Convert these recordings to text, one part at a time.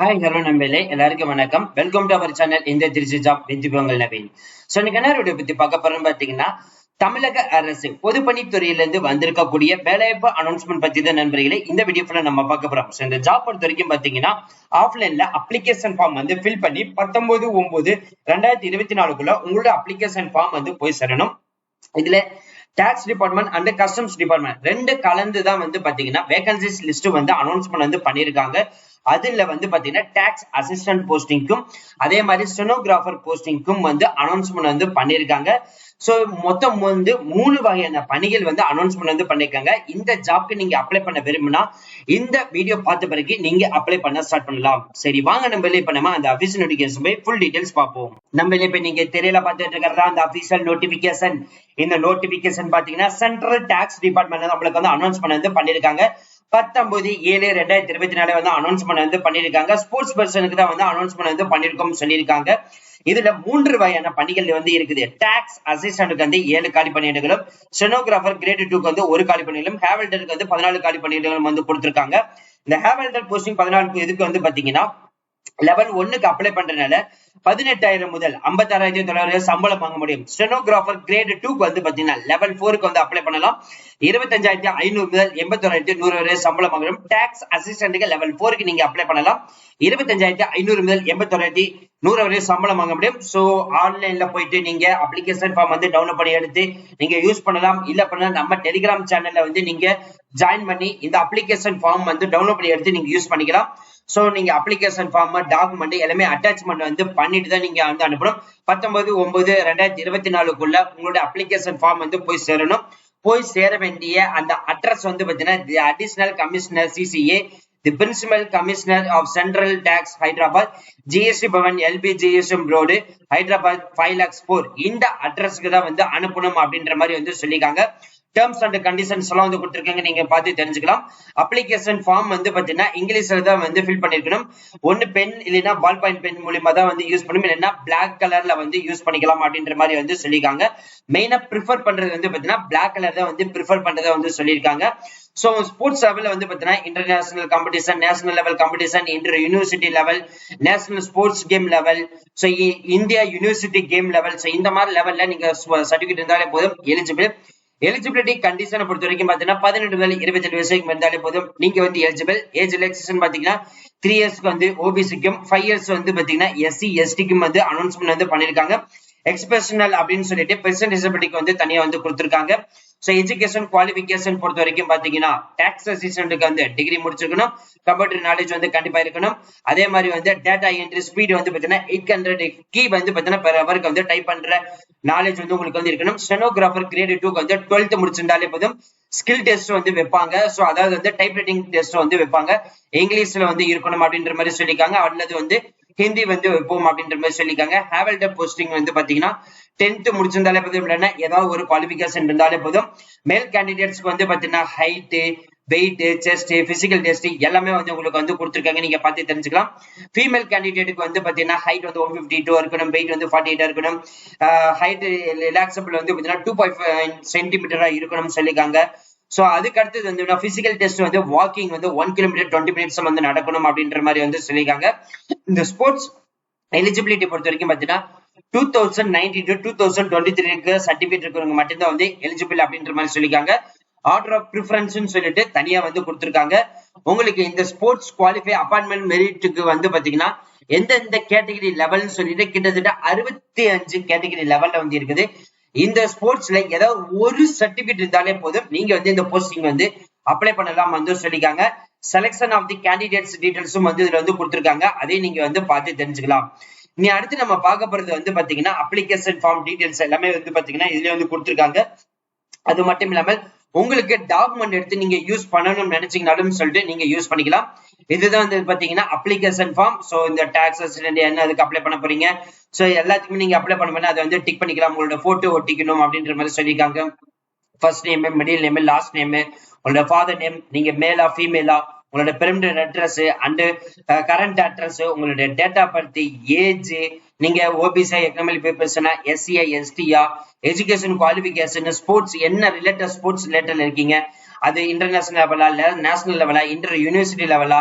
Hi hello நண்பர்களே. எல்லாருக்கும் வணக்கம். வெல்கம் டு அவர் சேனல் இந்த திருச்சி ஜாப் வெஞ்சிபங்கள் நவீன். ஸோ இன்னைக்கு என்ன வீடியோ பத்தி பார்க்க போறோம்னு பாத்தீங்கன்னா தமிழக அரசு பொதுப்பணித்துறையிலிருந்து வந்திருக்கக்கூடிய வேலைவாய்ப்பு அனௌன்ஸ்மெண்ட் பத்தி தான் நண்பர்களே இந்த வீடியோ ஃபுல்லா நம்ம பார்க்க போறோம். ஸோ இந்த ஜாப் பொறுத்த வரைக்கும் பாத்தீங்கன்னா ஆஃப்லைன்ல அப்ளிகேஷன் ஃபார்ம் வந்து ஃபில் பண்ணி பத்தொன்பது ஒன்பது ரெண்டாயிரத்தி இருபத்தி நாலுக்குள்ள உங்களோட அப்ளிகேஷன் ஃபார்ம் வந்து போய் சேரணும். இதுல tax department and customs department ரெண்டு கலந்து தான் வந்து பாத்தீங்கன்னா வேகன்சிஸ் லிஸ்ட் வந்து அனௌன்ஸ்மெண்ட் வந்து பண்ணிருக்காங்க அதுல வந்து பாத்தீங்கன்னா டாக்ஸ் அசிஸ்டன்ட் போஸ்டிங்க்கும் அதே மாதிரி ஸ்டெனோகிராஃபர் போஸ்டிங்க்கும் வந்து அனௌன்ஸ்மெண்ட் வந்து பண்ணியிருக்காங்க ஸோ மொத்தம் வந்து மூணு வகையான பணிகள் வந்து அனௌன்ஸ்மெண்ட் வந்து பண்ணிருக்காங்க. இந்த ஜாப்க்கு நீங்க அப்ளை பண்ண விரும்பினா இந்த வீடியோ பார்த்த பிறகு நீங்க அப்ளை பண்ண ஸ்டார்ட் பண்ணலாம். சரி வாங்க நம்ம வெளியே பண்ணாம அந்த அபிஷியல் நோட்டிபிகேஷன் போய் ஃபுல் டீடைல்ஸ் பார்ப்போம். நம்ம இப்ப நீங்க தெரியல பார்த்துட்டு இருக்கிறதா? அந்த அபிஷியல் நோட்டிபிகேஷன் இந்த நோட்டிபிகேஷன் பாத்தீங்கன்னா சென்ட்ரல் டாக்ஸ் டிபார்ட்மெண்ட் நம்மளுக்கு வந்து அனௌன்ஸ்மெண்ட் வந்து பண்ணியிருக்காங்க பத்தொன்பது ஏழு ரெண்டாயிரத்தி இருபத்தி நாலு வந்து அனௌன்ஸ்மெண்ட் வந்து பண்ணியிருக்காங்க. ஸ்போர்ட்ஸ் பர்சனுக்கு தான் வந்து அனௌன்ஸ்மெண்ட் வந்து பண்ணிருக்கோம் சொல்லியிருக்காங்க. இதுல மூன்று வகையான பணிகள் வந்து இருக்குது. டாக்ஸ் அசிஸ்டன்ட்க்கு வந்து ஏழு காலி பணியிடங்களும் ஸ்டெனோகிராஃபர் கிரேட் டூக்கு வந்து ஒரு காலி பணியிடம் ஹேவல்டருக்கு வந்து பதினாலு காலி பணியிடங்களும் வந்து கொடுத்திருக்காங்க. இந்த ஹேவல்டர் போஸ்டிங் பதினாலு இதுக்கு வந்து பாத்தீங்கன்னா லெவல் ஒன்னுக்கு அப்ளை பண்றதுனால பதினெட்டாயிரம் முதல் ஐம்பத்தாறாயிரத்தி தொள்ளாயிரம் சம்பளம் வாங்க முடியும். ஸ்டெனோகிராஃபர் கிரேட் டூக்கு வந்து பாத்தீங்கன்னா லெவல் போருக்கு வந்து அப்ளை பண்ணலாம். இருபத்தஞ்சாயிரத்தி ஐநூறு முதல் எண்பத்தொராயிரத்தி நூறு வரை சம்பளம் வாங்க முடியும். டாக்ஸ் அசிஸ்டன்ட்டுக்கு லெவல் போருக்கு நீங்க அப்ளை பண்ணலாம். இருபத்தஞ்சாயிரத்தி ஐநூறு முதல் எண்பத்தொராயிரத்தி நூறு வரை சம்பளம் வாங்க முடியும். சோ ஆன்லைன்ல போயிட்டு நீங்க அப்ளிகேஷன் ஃபார்ம் வந்து டவுன்லோட் பண்ணி எடுத்து நீங்க யூஸ் பண்ணலாம். இல்ல பண்ண நம்ம டெலிகிராம் சேனல்ல வந்து நீங்க ஜாயின் பண்ணி இந்த அப்ளிகேஷன் ஃபார்ம் வந்து டவுன்லோட் பண்ணி எடுத்து நீங்க யூஸ் பண்ணிக்கலாம். ஸோ நீங்க அப்ளிகேஷன் ஃபார்ம் டாக்குமெண்ட் எல்லாமே அட்டாச்மெண்ட் வந்து பண்ணிட்டு தான் நீங்க வந்து அனுப்பணும். பத்தொன்பது ஒன்பது ரெண்டாயிரத்தி இருபத்தி நாலுக்குள்ள உங்களோட அப்ளிகேஷன் ஃபார்ம் வந்து போய் சேரணும். போய் சேர வேண்டிய அந்த அட்ரஸ் வந்து பாத்தீங்கன்னா additional commissioner CCA the principal commissioner of central tax Hyderabad GST Bhavan LB GSM road Hyderabad five lakhs four இந்த அட்ரஸ்க்கு தான் வந்து அனுப்பணும் அப்படின்ற மாதிரி வந்து சொல்லியிருக்காங்க. டேர்ம்ஸ் அண்ட் கண்டிஷன்ஸ் எல்லாம் வந்து கொடுத்துருக்காங்க. நீங்க பார்த்து தெரிஞ்சுக்கலாம். அப்ளிகேஷன் ஃபார்ம் வந்து பாத்தீங்கன்னா இங்கிலீஷ்ல தான் வந்து ஃபில் பண்ணிருக்கணும். ஒன்னு பென் இல்லைன்னா பால் பாயிண்ட் பென் மூலியமா தான் வந்து யூஸ் பண்ணணும். இல்லைன்னா பிளாக் கலர்ல வந்து யூஸ் பண்ணிக்கலாம் அப்படின்ற மாதிரி வந்து சொல்லியிருக்காங்க. மெயினா ப்ரிஃபர் பண்றது வந்து பாத்தீங்கன்னா பிளாக் கலர் தான் வந்து ப்ரிஃபர் பண்றதை வந்து சொல்லியிருக்காங்க. ஸோ ஸ்போர்ட்ஸ் லெவலில் வந்து பார்த்தீங்கன்னா international competition national level competition inter university level national sports game level so India university game level so இந்த மாதிரி லெவல்ல நீங்க சர்டிஃபிகேட் இருந்தாலே போதும் எலிஜிபிள் எலிஜிபிலிட்டி கண்டிஷனை பொறுத்த வரைக்கும் பாத்தீங்கன்னா பதினெட்டு முதல் இருபத்தி ஏழு வயசுக்கு வந்தாலே போதும். நீங்க வந்து எலிஜிபிள் ஏஜ் ரிலாக்சேஷன் பாத்தீங்கன்னா த்ரீ இயர்ஸ்க்கு வந்து ஓபிசிக்கும் ஃபைவ் இயர்ஸ் வந்து பாத்தீங்கன்னா எஸ்சி எஸ்டிக்கும் வந்து அனௌன்ஸ்மெண்ட் வந்து பண்ணிருக்காங்க எக்ஸ்பெஷனல் அப்படின்னு சொல்லிட்டு பெர்சன் டிசபிலிட்டிக்கு வந்து தனியா வந்து கொடுத்துருக்காங்க. ஸோ எஜுகேஷன் குவாலிபிகேஷன் பொறுத்த வரைக்கும் பாத்தீங்கன்னா டாக்ஸ் அசிஸ்டன்ட்டுக்கு வந்து டிகிரி முடிச்சிருக்கணும். கம்ப்யூட்டர் நாலேஜ் வந்து கண்டிப்பா இருக்கணும். அதே மாதிரி வந்து டேட்டா என்ட்ரி ஸ்பீடு வந்து பாத்தீங்கன்னா எயிட் ஹண்ட்ரட் கீ வந்து பாத்தீங்கன்னா பெர் ஹவருக்கு வந்து டைப் பண்ற நாலேஜ் வந்து உங்களுக்கு வந்து இருக்கணும். ஸ்டெனோகிராஃபர் கிரேட் டூக்கு வந்து டுவெல்த் முடிச்சிருந்தாலே போதும். ஸ்கில் டெஸ்ட் வந்து வைப்பாங்க. ஸோ அதாவது வந்து டைப் ரைட்டிங் டெஸ்ட் வந்து வைப்பாங்க. இங்கிலீஷ்ல வந்து இருக்கணும் அப்படின்ற மாதிரி சொல்லியிருக்காங்க. அல்லது வந்து ஹிந்தி வந்து வைப்போம் அப்படின்ற மாதிரி சொல்லியிருக்காங்க. ஹேவல்டர் போஸ்டிங் வந்து பாத்தீங்கன்னா டென்த் முடிச்சிருந்தாலே போதும் இல்லைன்னா ஏதாவது ஒரு குவாலிபிகேஷன் இருந்தாலே போதும். மேல் கேண்டிடேட்ஸ்க்கு வந்து பாத்தீங்கன்னா height weight chest physical test எல்லாமே வந்து உங்களுக்கு வந்து கொடுத்துருக்காங்க. நீங்க பார்த்து தெரிஞ்சுக்கலாம். ஃபீமேல் கேண்டிடேட்டுக்கு வந்து பாத்தீங்கன்னா ஹைட் வந்து ஒன் பிப்டி டூ இருக்கணும் வெயிட் வந்து ஃபார்ட்டி எயிட்டா இருக்கணும் ஹைட் ரிலாக்சபிள் வந்து பாத்தீங்கன்னா டூ பாயிண்ட் சென்டிமீட்டரா இருக்கணும்னு சொல்லியிருக்காங்க. சோ அதுக்கு அடுத்தது வந்து பிசிக்கல் டெஸ்ட் வந்து வாக்கிங் வந்து ஒன் கிலோமீட்டர் டுவெண்ட்டி மினிட்ஸ் வந்து நடக்கணும் அப்படின்ற மாதிரி வந்து சொல்லியிருக்காங்க. இந்த ஸ்போர்ட்ஸ் எலிஜிபிலிட்டி பொறுத்த வரைக்கும் பார்த்தீங்கன்னா two thousand nineteen to two thousand twenty த்ரீக்கு சர்டிஃபிகேட் இருக்கிறவங்க மட்டும்தான் வந்து எலிஜிபிள் அப்படின்ற மாதிரி சொல்லியிருக்காங்க. ஆர்டர் ஆஃப் ப்ரிஃபரன்ஸ் சொல்லிட்டு தனியா வந்து கொடுத்துருக்காங்க. உங்களுக்கு இந்த ஸ்போர்ட்ஸ் குவாலிஃபை அப்பாயின்மெண்ட் மெரிட்டுக்கு வந்து பாத்தீங்கன்னா எந்தெந்த கேட்டகரி லெவல்னு சொல்லிட்டு கிட்டத்தட்ட அறுபத்தி அஞ்சு கேட்டகரி லெவல்ல வந்து இருக்குது. இந்த ஸ்போர்ட்ஸ்ல ஏதாவது ஒரு சர்டிபிகேட் இருந்தாலே போதும். நீங்க வந்து இந்த போஸ்டிங் வந்து அப்ளை பண்ணலாம் வந்து சொல்லிருக்காங்க செலெக்ஷன் ஆஃப் தி கேண்டிடேட்ஸ் டீடைல்ஸும் வந்து இதுல வந்து கொடுத்துருக்காங்க. அதையும் நீங்க வந்து பார்த்து தெரிஞ்சுக்கலாம். நீ அடுத்து நம்ம பார்க்க போறது வந்து பாத்தீங்கன்னா அப்ளிகேஷன் ஃபார்ம் டீடைல்ஸ் எல்லாமே வந்து பாத்தீங்கன்னா இதுல வந்து கொடுத்துருக்காங்க. அது மட்டும் இல்லாமல் உங்களுக்கு டாக்குமெண்ட் எடுத்து நீங்க யூஸ் பண்ணணும்னு நினைச்சீங்கனாலும் சொல்லிட்டு நீங்க யூஸ் பண்ணிக்கலாம். இதுதான் வந்து பாத்தீங்கன்னா அப்ளிகேஷன் ஃபார்ம் சோ இந்த டாக்ஸஸ் என்ன அதுக்கு அப்ளை பண்ண போறீங்க? சோ எல்லாத்துக்குமே நீங்க அப்ளை பண்ண அதை வந்து டிக் பண்ணிக்கலாம். உங்களோட போட்டோ ஒட்டிக்கணும் அப்படின்ற மாதிரி சொல்லியிருக்காங்க. First name middle name last name உங்களோட ஃபாதர் நேம் நீங்க மேலா ஃபீமேலா உங்களோட permanent address and current address உங்களுடைய டேட் ஆஃப் பர்த் ஏஜ் நீங்க ஓபிசி எக்கனாமிக் பேப்பர்ஸ்னா எஸ்சியா எஸ்டியா எஜுகேஷன் குவாலிபிகேஷன் ஸ்போர்ட்ஸ் என்ன ரிலேட்டட் ஸ்போர்ட்ஸ் ரிலேட்டட் இருக்கீங்க? அது இன்டர்நேஷனல் லெவலா நேஷனல் லெவலா இன்டர் யூனிவர்சிட்டி லெவலா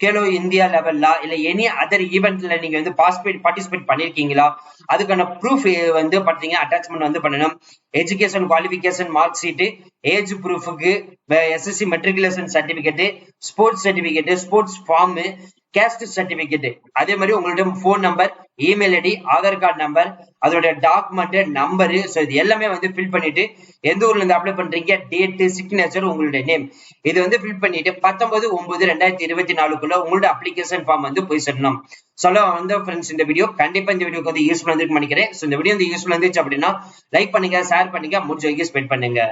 கேலோ இந்தியா லெவல்ல இல்ல எனி அதர் ஈவெண்ட்ல நீங்க வந்து பார்ட்டிசிபேட் பார்ட்டிசிபேட் பண்ணிருக்கீங்களா? அதுக்கான ப்ரூஃப் வந்து பாத்தீங்கன்னா அட்டாச்மெண்ட் வந்து பண்ணணும். Education qualification mark sheet age ப்ரூஃபுக்கு SSC matriculation certificate sports certificate sports form caste certificate அதே மாதிரி உங்களுடைய phone number email ID Aadhaar card number அதோட டாக்குமெண்ட் நம்பரு ஸோ இது எல்லாமே வந்து ஃபில் பண்ணிட்டு எந்த ஊர்ல இருந்து அப்ளை பண்றீங்க டேட்டு சிக்னேச்சர் உங்களுடைய நேம் இது வந்து ஃபில் பண்ணிட்டு பத்தொன்பது ஒன்பது ரெண்டாயிரத்தி இருபத்தி நாலுக்குள்ள உங்களோட அப்ளிகேஷன் ஃபார்ம் வந்து போய் சொல்லணும் சொல்ல வந்து ஃப்ரெண்ட்ஸ் இந்த வீடியோ கண்டிப்பா இந்த வீடியோக்கு வந்து யூஸ்ஃபுல் வந்துருக்கு நினைக்கிறேன். ஸோ இந்த வீடியோ வந்து யூஸ்ஃபுல் இருந்துச்சு அப்படின்னா லைக் பண்ணுங்க ஷேர் பண்ணுங்க முடிஞ்ச வரைக்கும் ஸ்பெண்ட் பண்ணுங்க.